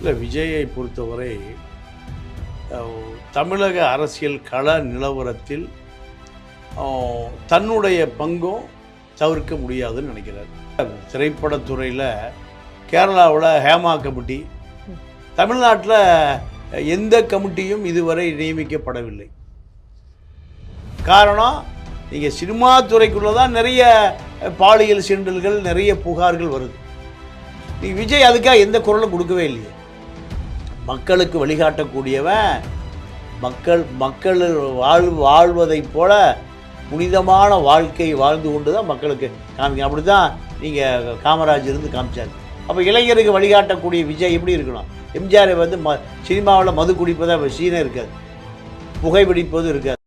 இல்லை விஜயை பொறுத்தவரை தமிழக அரசியல் கள நிலவரத்தில் தன்னுடைய பங்கும் தவிர்க்க முடியாதுன்னு நினைக்கிறார். திரைப்படத்துறையில் கேரளாவில் ஹேமா கமிட்டி தமிழ்நாட்டில் எந்த கமிட்டியும் இதுவரை நியமிக்கப்படவில்லை. காரணம் நீங்கள் சினிமா துறைக்குள்ளே தான் நிறைய பாலியல் சீண்டல்கள் நிறைய புகார்கள் வருது. நீ விஜய் அதுக்காக எந்த குரலும் கொடுக்கவே இல்லையே. மக்களுக்கு வழிகாட்டக்கூடியவன் மக்கள் மக்கள் வாழ் வாழ்வதைப் போல புனிதமான வாழ்க்கை வாழ்ந்து கொண்டு தான் மக்களுக்கு காமிக்க அப்படி தான் நீங்கள் காமராஜ் இருந்து காமிச்சார். அப்போ இளைஞருக்கு வழிகாட்டக்கூடிய விஜய் எப்படி இருக்கணும்? எம்ஜிஆர் வந்து ம சினிமாவில் மது குடிப்பதாக சீனே இருக்காது. புகைப்பிடிப்பதும் இருக்காது.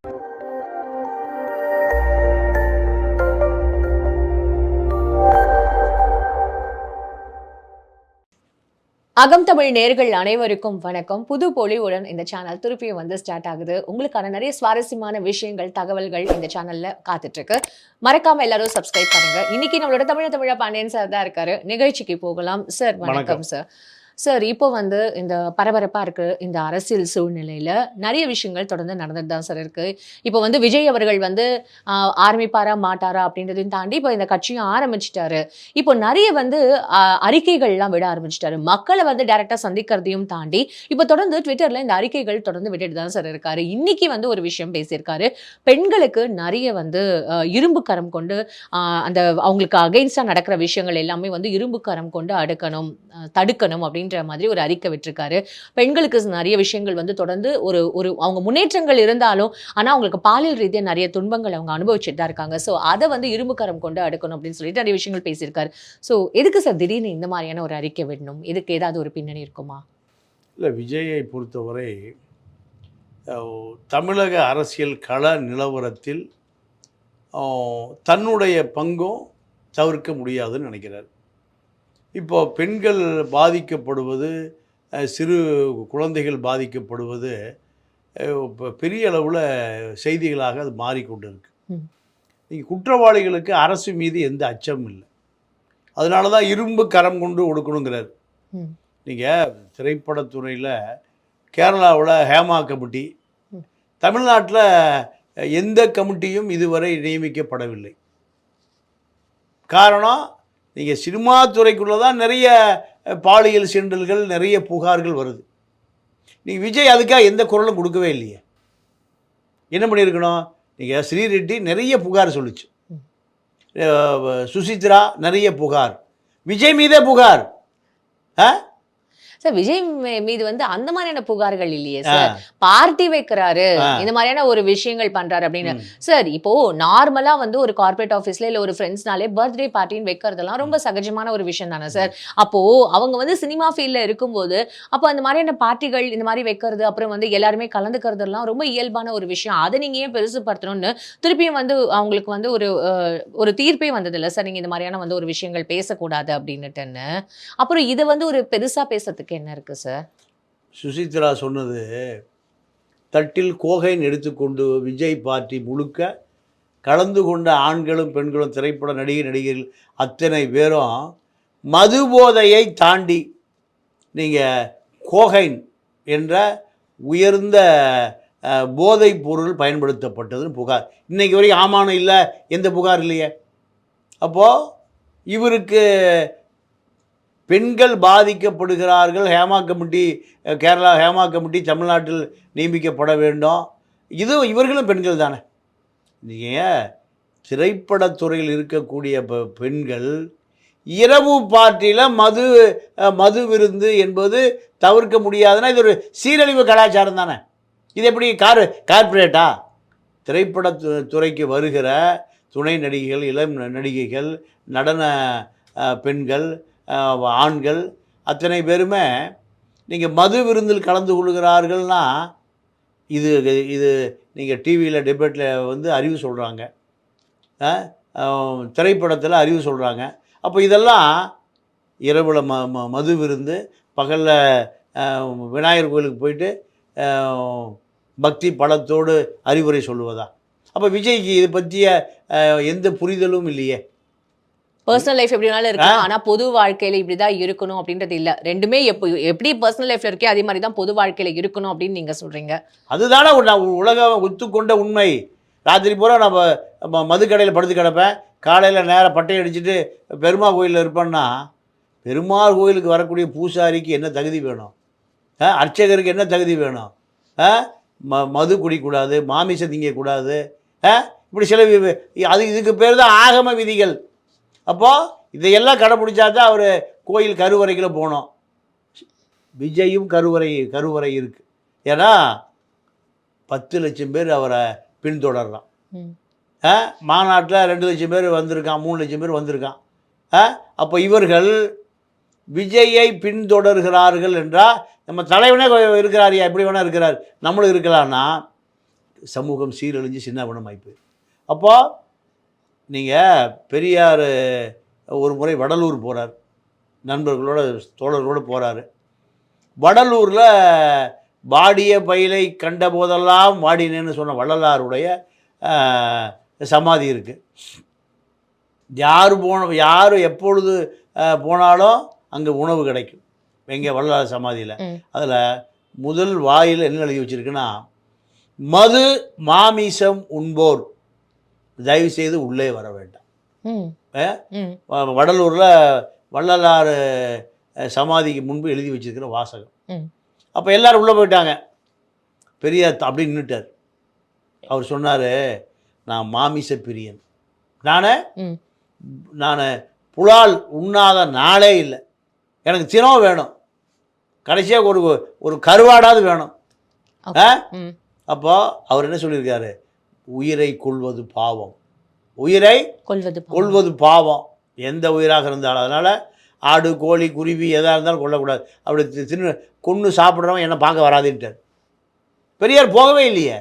அகம் தமிழ் நேர்கள் அனைவருக்கும் வணக்கம். புது பொலிவுடன் இந்த சேனல் திருப்பியும் வந்து ஸ்டார்ட் ஆகுது. உங்களுக்கான நிறைய சுவாரஸ்யமான விஷயங்கள் தகவல்கள் இந்த சேனல்ல காத்துட்டு இருக்கு மறக்காம எல்லாரும் சப்ஸ்கிரைப் பண்ணுங்க. இன்னைக்கு நம்மளோட தமிழ தமிழ பாண்டியன் சார் தான் இருக்காரு. நிகழ்ச்சிக்கு போகலாம். சார் வணக்கம் வணக்கம். சார் சார் இப்போ வந்து இந்த பரபரப்பாக இருக்குது இந்த அரசியல் சூழ்நிலையில் நிறைய விஷயங்கள் தொடர்ந்து நடந்துட்டு தான் சார் இருக்குது இப்போ வந்து விஜய் அவர்கள் வந்து ஆரம்பிப்பாரா மாட்டாரா அப்படின்றதையும் தாண்டி இப்போ இந்த கட்சியும் ஆரம்பிச்சிட்டாரு. இப்போ நிறைய வந்து அறிக்கைகள்லாம் விட ஆரம்பிச்சிட்டாரு. மக்களை வந்து டேரெக்டாக சந்திக்கிறதையும் தாண்டி இப்போ தொடர்ந்து ட்விட்டரில் இந்த அறிக்கைகள் தொடர்ந்து விட்டுட்டு தான் சார் இருக்காரு. இன்னைக்கு வந்து ஒரு விஷயம் பேசியிருக்காரு. பெண்களுக்கு நிறைய வந்து இரும்பு கரம் கொண்டு அந்த அவங்களுக்கு அகெயின்ஸ்டாக நடக்கிற விஷயங்கள் எல்லாமே வந்து இரும்பு கரம் கொண்டு அடுக்கணும் தடுக்கணும் அப்படின்னு அப்படின்ற மாதிரி ஒரு அறிக்கை விட்டிருக்காரு. பெண்களுக்கு நிறைய விஷயங்கள் வந்து தொடர்ந்து ஒரு ஒரு அவங்க முன்னேற்றங்கள் இருந்தாலும் ஆனால் அவங்களுக்கு பாலியல் ரீதியாக நிறைய துன்பங்கள் அவங்க அனுபவிச்சுட்டு தான் இருக்காங்க. ஸோ அதை வந்து இரும்புக்கரம் கொண்டு அடுக்கணும் அப்படின்னு சொல்லிட்டு நிறைய விஷயங்கள் பேசியிருக்காரு. ஸோ எதுக்கு சார் திடீர்னு இந்த மாதிரியான ஒரு அறிக்கை விடணும்? இதுக்கு ஏதாவது ஒரு பின்னணி இருக்குமா? இல்லை விஜயை பொறுத்தவரை தமிழக அரசியல் கள நிலவரத்தில் தன்னுடைய பங்கும் தவிர்க்க முடியாதுன்னு நினைக்கிறார். இப்போ பெண்கள் பாதிக்கப்படுவது சிறு குழந்தைகள் பாதிக்கப்படுவது இப்போ பெரிய அளவில் செய்திகளாக அது மாறிக்கொண்டு இருக்கு ம். நீங்கள் குற்றவாளிகளுக்கு அரசு மீது எந்த அச்சமும் இல்லை அதனால தான் இரும்பு கரம் கொண்டு ஒடுக்கணுங்கிறார். நீங்கள் திரைப்படத்துறையில் கேரளாவில் ஹேமா கமிட்டி. தமிழ்நாட்டில் எந்த கமிட்டியும் இதுவரை நியமிக்கப்படவில்லை காரணம் நீங்கள் சினிமா துறைக்குள்ளே தான் நிறைய பாலியல் சீண்டல்கள் நிறைய புகார்கள் வருது. நீங்கள் விஜய் அதுக்காக எந்த குரலும் கொடுக்கவே இல்லையே. என்ன பண்ணியிருக்கணும்? நீங்கள் ஸ்ரீரெட்டி நிறைய புகார் சொல்லுச்சு. சுசித்ரா நிறைய புகார். விஜய் மீதே புகார். ஆ சார் விஜய் மீது வந்து அந்த மாதிரியான புகார்கள் இல்லையே சார் பார்ட்டி வைக்கிறாரு. இந்த மாதிரியான ஒரு விஷயங்கள் பண்றாரு அப்படின்னு. சார் இப்போ நார்மலா வந்து ஒரு கார்ப்பரேட் ஆஃபீஸ்ல இல்ல ஒரு ஃப்ரெண்ட்ஸ்னாலே பர்த்டே பார்ட்டின்னு வைக்கிறதெல்லாம் ரொம்ப சகஜமான ஒரு விஷயம் தானே சார் அப்போ அவங்க வந்து சினிமா ஃபீல்ட்ல இருக்கும்போது அப்போ அந்த மாதிரியான பார்ட்டிகள் இந்த மாதிரி வைக்கிறது அப்புறம் வந்து எல்லாருமே கலந்துக்கிறதெல்லாம் ரொம்ப இயல்பான ஒரு விஷயம். அதை நீங்க ஏன் பெருசுப்படுத்தணும்னு திருப்பியும் வந்து அவங்களுக்கு வந்து ஒரு ஒரு தீர்ப்பே வந்தது இல்லை சார் நீங்க இந்த மாதிரியான வந்து ஒரு விஷயங்கள் பேசக்கூடாது அப்படின்னுட்டுன்னு. அப்புறம் இது வந்து ஒரு பெருசா பேசுறதுக்கு என்ன இருக்குது சார் சுசித்ரா சொன்னது தட்டில் கோகைன் எடுத்துக்கொண்டு விஜய் பார்ட்டி முழுக்க கலந்து கொண்ட ஆண்களும் பெண்களும் திரைப்பட நடிகை நடிகர்கள் அத்தனை பேரும் மது போதையை தாண்டி நீங்கள் கோகைன் என்ற உயர்ந்த போதைப் பொருள் பயன்படுத்தப்பட்டதுன்னு புகார். இன்றைக்கு வரைக்கும் ஆமானம் இல்லை எந்த புகார் இல்லையே? அப்போது இவருக்கு பெண்கள் பாதிக்கப்படுகிறார்கள். ஹேமா கமிட்டி கேரளா ஹேமா கமிட்டி தமிழ்நாட்டில் நியமிக்கப்பட வேண்டும். இது இவர்களும் பெண்கள் தானே. ஏன்? திரைப்படத்துறையில் இருக்கக்கூடிய பெ- பெண்கள் இரவு பார்ட்டியில் மது மது விருந்து என்பது தவிர்க்க முடியாதுன்னா இது ஒரு சீரழிவு கலாச்சாரம் தானே. இது எப்படி கார் கார்ப்பரேட்டா? திரைப்பட துறைக்கு வருகிற துணை நடிகைகள் இளம் நடிகைகள் நடன பெண்கள் ஆண்கள் அத்தனை பேருமே நீங்கள் மது விருந்தில் கலந்து கொள்கிறார்கள்னா இது இது நீங்கள் டிவியில் டிபேட்டில் வந்து அறிவு சொல்கிறாங்க திரைப்படத்தில் அறிவு சொல்கிறாங்க அப்போ இதெல்லாம் இரவில் ம ம மது விருந்து பகலில் விநாயகர் கோயிலுக்கு போயிட்டு பக்தி படத்தோடு அறிவுரை சொல்லுவதா? அப்போ விஜய்க்கு இது பற்றிய எந்த புரிதலும் இல்லையே. பர்சனல் லைஃப் எப்படி வேணாலும் இருக்கலாம். ஆனா பொது வாழ்க்கையில இப்படிதான் இருக்கணும் அப்படின்றது இல்ல. ரெண்டுமே எப்போ எப்படி பர்சனல் லைஃப்ல இருக்கே அதே மாதிரி தான் பொது வாழ்க்கையில இருக்கணும் அப்படின்னு நீங்க சொல்றீங்க. அதுதானே உலகம் ஒத்துக்கொண்ட உண்மை. ராத்திரி பூரா நம்ம மதுக்கடையில் படுத்து கிடப்பேன். காலையில் நேராக பட்டை அடிச்சுட்டு பெருமா கோயிலில் இருப்பேன்னா பெருமாள் கோயிலுக்கு வரக்கூடிய பூசாரிக்கு என்ன தகுதி வேணும்? அர்ச்சகருக்கு என்ன தகுதி வேணும்? ம மது குடிக்கூடாது மாமிசம் திங்கக்கூடாது இப்படி சில அது இதுக்கு பேர் தான் ஆகம விதிகள். அப்போது இதையெல்லாம் கடைப்பிடிச்சா தான் அவர் கோயில் கருவறைக்குள்ள போகணும் விஜயும் கருவறை கருவறை இருக்குது ஏன்னா பத்து லட்சம் பேர் அவரை பின்தொடர்றான். மாநாட்டில் ரெண்டு லட்சம் பேர் வந்திருக்கான் மூணு லட்சம் பேர் வந்திருக்கான். அப்போ இவர்கள் விஜயை பின்தொடர்கிறார்கள் என்றால் நம்ம தலைவனே இருக்கிறாரியா எப்படி வேணால் இருக்கிறார். நம்மளும் இருக்கலாம்னா சமூகம் சீரழிஞ்சு சின்ன போயிடும் அப்போது நீங்கள் பெரியார் ஒரு முறை வடலூர் போகிறார் நண்பர்களோட தோழர்களோடு போகிறாரு வடலூரில் வாடிய பயிலை கண்ட போதெல்லாம் வாடினேன்னு சொன்ன வள்ளலாருடைய சமாதி இருக்குது யார் போன யார் எப்பொழுது போனாலும் அங்கே உணவு கிடைக்கும். எங்கே வள்ளலார் சமாதியில். அதில் முதல் வாயில் என்ன எழுதி வச்சிருக்குன்னா மது மாமிசம் உண்போர். தயவு செய்து உள்ளே வர வேண்டாம். வடலூரில் வள்ளலார் அஹ், சமாதிக்கு முன்பு எழுதி வச்சிருக்கிற வாசகம். அப்போ எல்லாரும் உள்ளே போயிட்டாங்க. பெரியார் த- அப்படி நின்றுட்டார் அவர் சொன்னார் நான் மாமிச பிரியன். நான். நான் புலால் உண்ணாத நாளே இல்லை. எனக்கு தினம் வேணும். கடைசியாக ஒரு ஒரு கருவாடாவது வேணும். அப்போ அவர் என்ன சொல்லியிருக்காரு? உயிரை கொள்வது பாவம். உயிரை கொள்வது. கொள்வது பாவம். எந்த உயிராக இருந்தாலும். அதனால் ஆடு கோழி குருவி எதாக இருந்தாலும் கொல்லக்கூடாது. அப்படி தின்னு கொன்று சாப்பிட்றவன் என்னை பார்க்க வராதுன்ட்டார். பெரியார் போகவே இல்லையே.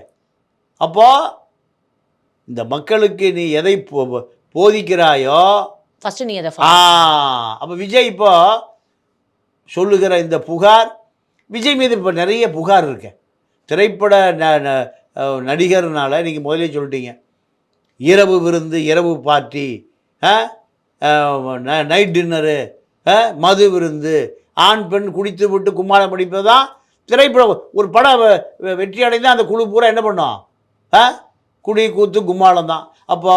அப்போது இந்த மக்களுக்கு நீ எதை போதிக்கிறாயோ? ஃபர்ஸ்ட் நீ அதை ஆ அப்போ விஜய் இப்போ சொல்லுகிற இந்த புகார் விஜய் மீது இப்போ நிறைய புகார் இருக்கு. திரைப்பட நடிகர்னால நீங்கள் முதலே சொல்லிட்டீங்க. இரவு விருந்து இரவு பார்ட்டி நைட் டின்னரு மது விருந்து ஆண் பெண் குடித்து விட்டு கும்மாளம் படிப்பது? தான் திரைப்படம் ஒரு படம் வெற்றி அடைந்தால் அந்த குழு பூரா என்ன பண்ணும்? குடி கூத்து கும்மாளம் தான். அப்போ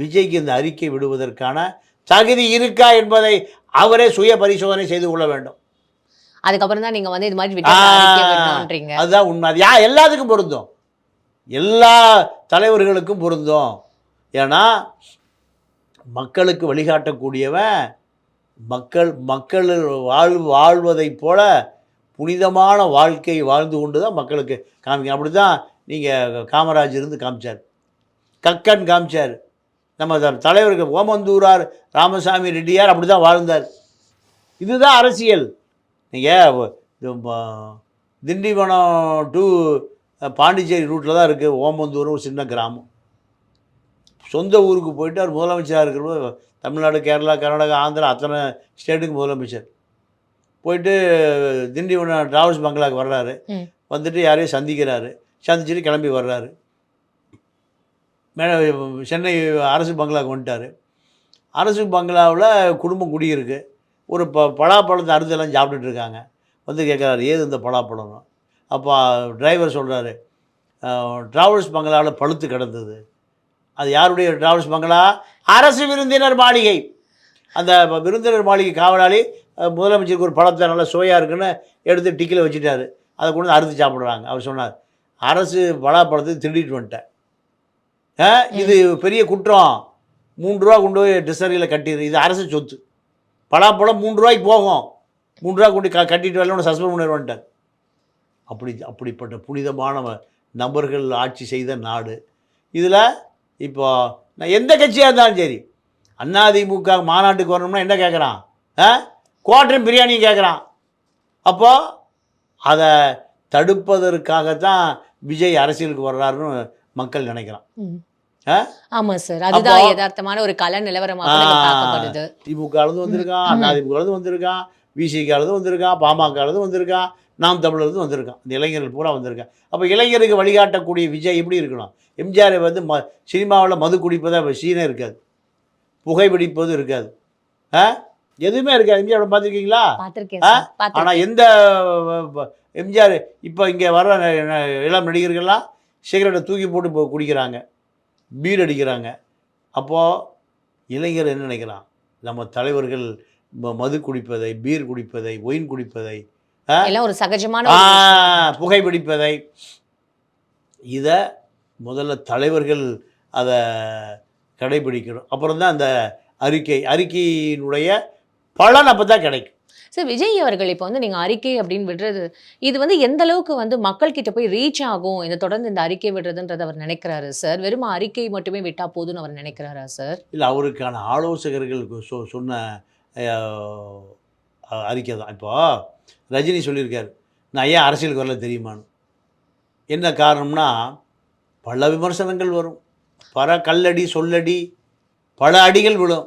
விஜய்க்கு இந்த அறிக்கை விடுவதற்கான தகுதி இருக்கா என்பதை அவரே சுய பரிசோதனை செய்து கொள்ள வேண்டும். அதுக்கப்புறம் தான் நீங்க வந்து இது மாதிரி அதுதான் உண்மை. அது யா எல்லாத்துக்கும் பொருந்தும். எல்லா தலைவர்களுக்கும் பொருந்தும். ஏன்னா மக்களுக்கு வழிகாட்டக்கூடியவன் மக்கள் மக்கள் வாழ் வாழ்வதைப் போல புனிதமான வாழ்க்கை வாழ்ந்து கொண்டு தான் மக்களுக்கு காமிக்கும் அப்படி தான் நீங்கள் காமராஜ் இருந்து காமிச்சார். கக்கன் காமிச்சார். நம்ம தலைவர்கள் தலைவருக்கு ஓமந்தூரார் ராமசாமி ரெட்டியார் அப்படி தான் வாழ்ந்தார். இதுதான் அரசியல். நீங்கள் திண்டிவனம் டு பாண்டிச்சேரி ரூட்டில் தான் இருக்குது ஓமந்தூர் ஒரு சின்ன கிராமம். சொந்த ஊருக்கு போயிட்டு அவர் முதலமைச்சராக இருக்கிற தமிழ்நாடு கேரளா கர்நாடகா ஆந்திரா அத்தனை ஸ்டேட்டுக்கு முதலமைச்சர். போயிட்டு திண்டிவனம் டிராவல்ஸ் பங்களாக்கு வர்றாரு. வந்துட்டு யாரையும் சந்திக்கிறாரு. சந்திச்சுட்டு கிளம்பி வர்றாரு. மே சென்னை அரசு பங்களாவுக்கு வந்துட்டார். அரசு பங்களாவில் குடும்பம் குடியிருக்கு. ஒரு ப பலாப்பழத்தை அறுத்தெல்லாம் சாப்பிட்டுட்டு இருக்காங்க. வந்து கேட்குறாரு ஏது இந்த பலாப்பழம் அப்போ டிரைவர் சொல்கிறாரு டிராவல்ஸ் பங்களாவில் பழுத்து கிடந்தது. அது யாருடைய டிராவல்ஸ் பங்களா? அரசு விருந்தினர் மாளிகை. அந்த விருந்தினர் மாளிகை காவலாளி முதலமைச்சருக்கு ஒரு பழத்தை நல்லா சுவையாக இருக்குன்னு எடுத்து டிக்கில் வச்சுட்டாரு. அதை கொண்டு வந்து அறுத்து சாப்பிட்றாங்க. அவர் சொன்னார் அரசு பலாப்பழத்தை திருடிட்டு வந்துட்டேன். ஆ, இது பெரிய குற்றம். மூன்று ரூபா கொண்டு போய் டிசரியில் கட்டிடு இது அரசு சொத்து. பலாப்பழம் மூன்று ரூபாய்க்கு போகும். மூன்று ரூபா கொண்டு க கட்டிட்டு வரல சஸ்பெண்ட் பண்ணிடுவான்ட்டார் அப்படி அப்படிப்பட்ட புனிதமான நபர்கள் ஆட்சி செய்த நாடு. இதில் இப்போ நான் எந்த கட்சியாக இருந்தாலும் சரி அதிமுக மாநாட்டுக்கு வரணும்னா என்ன கேட்குறான் ஆ? குவார்டர் பிரியாணி கேட்குறான் அப்போது அதை தடுப்பதற்காகத்தான் விஜய் அரசியலுக்கு வர்றாருன்னு மக்கள் நினைக்கிறான். ம். ஆ? ஆமா சார். அதுதான் யதார்த்தமான ஒரு கல நிலவரமாக திமுகலேருந்து வந்திருக்கான் அதிமுகலேருந்து வந்திருக்கான் விசிகாலேருந்து வந்திருக்கான் பாமகலேருந்து வந்திருக்கான். நாம் தமிழர்லேருந்து வந்திருக்கான். இந்த இளைஞர்கள் பூரா வந்திருக்கான். அப்போ இளைஞருக்கு வழிகாட்டக்கூடிய விஜய் எப்படி இருக்கணும்? எம்ஜிஆர் வந்து ம சினிமாவில் மது குடிப்பதை? சீனே இருக்காது. புகைப்பிடிப்பது இருக்காது. ஆ? எதுவுமே இருக்காது. எம்ஜிஆர் பார்த்துருக்கீங்களா? ஆனால் எந்த எம்ஜிஆர் இப்போ இங்கே ந- இளம் நடிகர்கள்லாம் சிகரெட்டை தூக்கி போட்டு இப்போ குடிக்கிறாங்க. பீர் அடிக்கிறாங்க. அப்போது இளைஞர் என்ன நினைக்கிறான்? நம்ம தலைவர்கள் மது குடிப்பதை பீர் குடிப்பதை ஒயின் குடிப்பதை எல்லாம் ஒரு சகஜமான. புகைப்பிடிப்பதை இதை முதல்ல தலைவர்கள் அதை கடைபிடிக்கணும். அப்புறம் தான் அந்த அறிக்கை. அறிக்கையினுடைய பலன் அப்போ தான் கிடைக்கும். சார் விஜய் அவர்கள் இப்போ வந்து நீங்க அறிக்கை அப்படின்னு விடுறது இது வந்து எந்த அளவுக்கு வந்து மக்கள் கிட்ட போய் ரீச் ஆகும்? இந்த தொடர்ந்து இந்த அறிக்கை விடுறதுன்றது அவர் நினைக்கிறாரு சார் வெறும் அறிக்கை மட்டுமே விட்டா போதும்னு அவர் நினைக்கிறாரா சார் இல்லை அவருக்கான ஆலோசகர்கள் சொ சொன்ன அறிக்கை தான். இப்போ ரஜினி சொல்லியிருக்காரு நான் ஏன் அரசியலுக்கு வரல தெரியுமான்னு? என்ன காரணம்னா பல விமர்சனங்கள் வரும். பல கல்லடி சொல்லடி பல அடிகள் விழும்.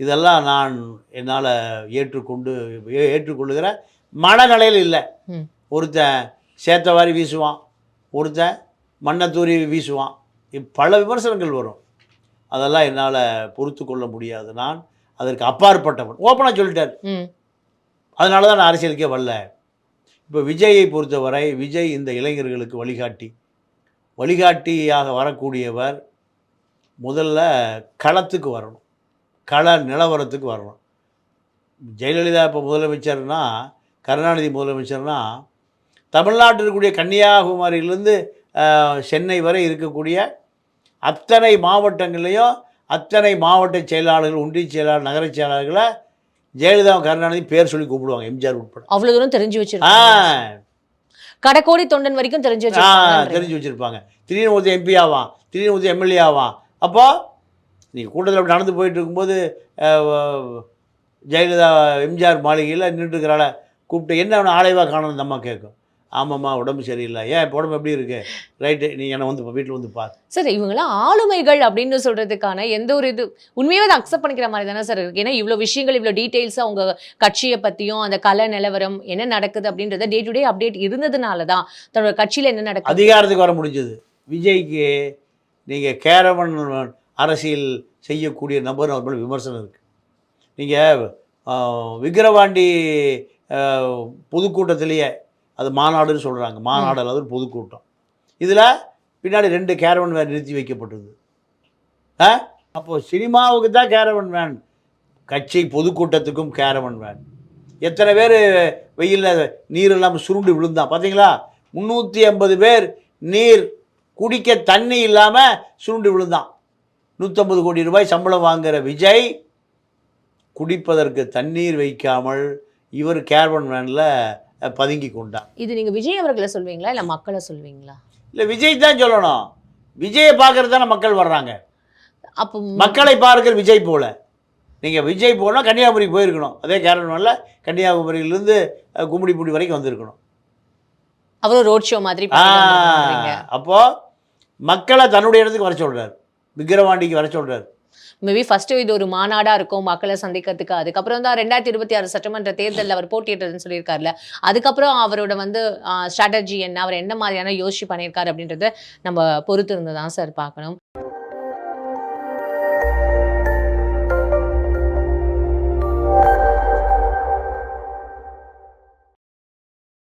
இதெல்லாம் நான் என்னால் ஏற்றுக்கொண்டு ஏற்றுக்கொள்ளுகிற மனநிலையில் இல்லை. ஒருத்தன் சேத்தவாரி வீசுவான் ஒருத்தன் மண்ணை தூரி வீசுவான். இப் பல விமர்சனங்கள் வரும். அதெல்லாம் என்னால் பொறுத்து கொள்ள முடியாது. நான் அதற்கு அப்பாற்பட்டவன். ஓப்பனாக சொல்லிட்டார். அதனால தான் நான் அரசியலுக்கே வரல. இப்போ விஜயை பொறுத்தவரை விஜய் இந்த இளைஞர்களுக்கு வழிகாட்டி. வழிகாட்டியாக வரக்கூடியவர் முதல்ல களத்துக்கு வரணும். கள நிலவரத்துக்கு வரணும். ஜெயலலிதா இப்போ முதலமைச்சர்னா கருணாநிதி முதலமைச்சர்னா தமிழ்நாட்டில் இருக்கக்கூடிய கன்னியாகுமரியிலேருந்து சென்னை வரை இருக்கக்கூடிய அத்தனை மாவட்டங்கள்லேயும் அத்தனை மாவட்ட செயலாளர்கள் ஒன்றிய செயலாளர் நகரச் செயலாளர்களை ஜெயலலிதா கருணாநிதி பேர் சொல்லி கூப்பிடுவாங்க எம்ஜிஆர் உட்பட. அவ்வளவு தூரம் தெரிஞ்சு வச்சிருக்காங்க கடைக்கோடி தொண்டன் வரைக்கும் தெரிஞ்சு வச்சிருக்காங்க தெரிஞ்சு வச்சுருப்பாங்க. திடீர்னு ஒருத்தர் எம்பி ஆவான் திடீர்னு ஒருத்தர் எம்எல்ஏ ஆவான் அப்போ நீங்கள் கூட்டத்தில் அப்படி நடந்து போயிட்டு இருக்கும்போது ஜெயலலிதா எம்ஜிஆர் மாளிகையில் நின்றுட்டு இருக்கிறாள கூப்பிட்டு என்ன அவனை ஆளைவா காணணும் இந்த அம்மா கேட்கும். ஆமாம்மா உடம்பு சரியில்லை. ஏன் இப்போ உடம்பு எப்படி இருக்கு? ரைட்டு நீ என்னை வந்து வீட்டில் வந்து பார். சார் இவங்களாம் ஆளுமைகள் அப்படின்னு சொல்றதுக்கான எந்த ஒரு இது உண்மையாவே அதை அக்செப்ட் பண்ணிக்கிற மாதிரி தானே சார் இருக்கு. ஏன்னா இவ்வளோ விஷயங்கள் இவ்வளோ டீட்டெயில்ஸாக உங்க கட்சியை பற்றியும் அந்த கலை நிலவரம் என்ன நடக்குது அப்படின்றத டே டு டே அப்டேட் இருந்ததுனால தான் தன்னோட கட்சியில் என்ன நடக்குது? அதிகாரத்துக்கு வர முடிஞ்சது. விஜய்க்கு நீங்கள் கேரவன் அரசியல் செய்யக்கூடிய நபர் அவர் மேல விமர்சனம் இருக்குது நீங்கள் விக்கிரவாண்டி பொதுக்கூட்டத்திலேயே அது மாநாடுன்னு சொல்கிறாங்க மாநாடு அல்லது ஒரு பொதுக்கூட்டம். இதில் பின்னாடி ரெண்டு கேரவன் வேன் நிறுத்தி வைக்கப்பட்டது. ஆ? அப்போது சினிமாவுக்கு தான் கேரவன் வேன் கட்சி பொதுக்கூட்டத்துக்கும் கேரவன் வேன் எத்தனை பேர் வெயிலில் நீர் இல்லாமல் சுருண்டு விழுந்தான். பார்த்தீங்களா முந்நூற்றி ஐம்பது பேர் நீர் குடிக்க தண்ணி இல்லாமல் சுருண்டு விழுந்தான். நூற்றம்பது கோடி ரூபாய் சம்பளம் வாங்குகிற விஜய் குடிப்பதற்கு தண்ணீர் வைக்காமல் இவர் கேர்வன் வேனில் பதுங்கி கொண்டார் இது நீங்க விஜய் அவர்களை சொல்வீங்களா? இல்ல மக்களை சொல்வீங்களா? இல்லை விஜய் தான் சொல்லணும். விஜயை பார்க்கறது தானே மக்கள் வர்றாங்க. அப்போ மக்களை பார்க்கிற விஜய் போல. நீங்கள் விஜய் போனால் கன்னியாகுமரி போயிருக்கணும். அதே கேரன் வேனில் கன்னியாகுமரியிலேருந்து கும்மிடிப்பூடி வரைக்கும் வந்திருக்கணும். அவரும் ரோட் ஷோ மாதிரி ஆ பண்ணிட்டு வந்திருக்காங்க. அப்போ மக்களை தன்னுடைய இடத்துக்கு வர சொல்றாரு. விக்கிரவாண்டிக்கு வர சொல்றாரு. மேபி ஃபர்ஸ்ட் இது ஒரு மாநாடா இருக்கும் மக்களை சந்திக்கிறதுக்கு. அதுக்கப்புறம் தான் ரெண்டாயிரத்தி இருபத்தி ஆறு சட்டமன்ற தேர்தலில் அவர் போட்டியிட்டதுன்னு சொல்லியிருக்காருல. அதுக்கப்புறம் அவரோட வந்து ஸ்ட்ராட்டஜி என்ன அவர் என்ன மாதிரியான யோசிச்சு பண்ணியிருக்காரு அப்படின்றத நம்ம பொறுத்து இருந்து தான் சார் பார்க்கணும்.